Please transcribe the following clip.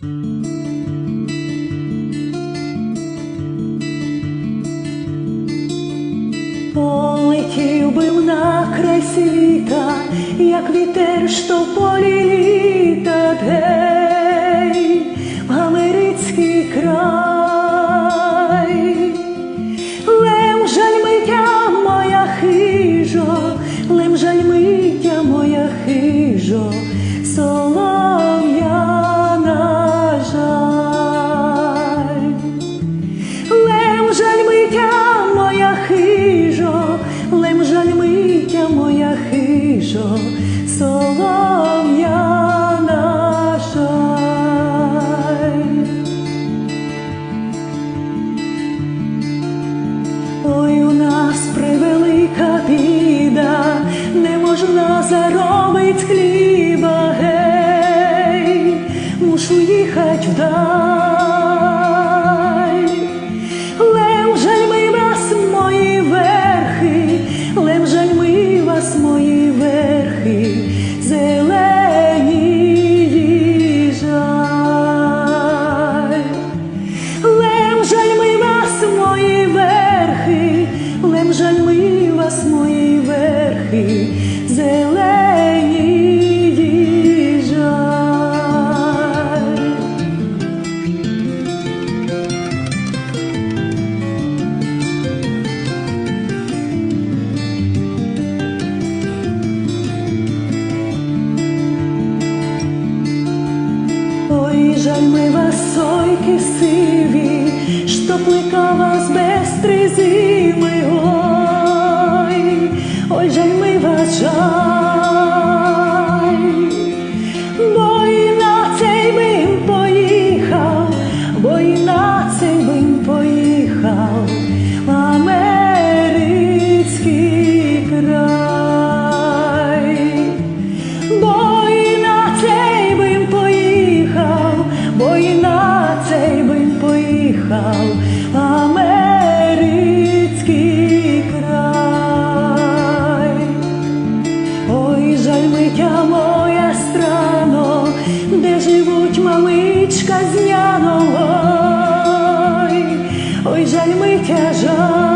Полетів би на край світа, як вітер, що в полі літа, гей, в Америцький край. Лем жаль миття моя хижо, лем жаль миття моя хижо, солом'яна заробить хліба, гей, мушу їхать вдаль. Лем жаль ми вас, мої верхи, лем жаль ми вас, мої верхи, зелені жаль. Лем жаль ми вас, мої верхи, лем жаль ми вас, мої верхи, жаль ми вас, сойки сиві, що плика вибрав америцький край, ой, жаль митя моя страно, де живуть мамичка з няного, ой, жаль митя жаль.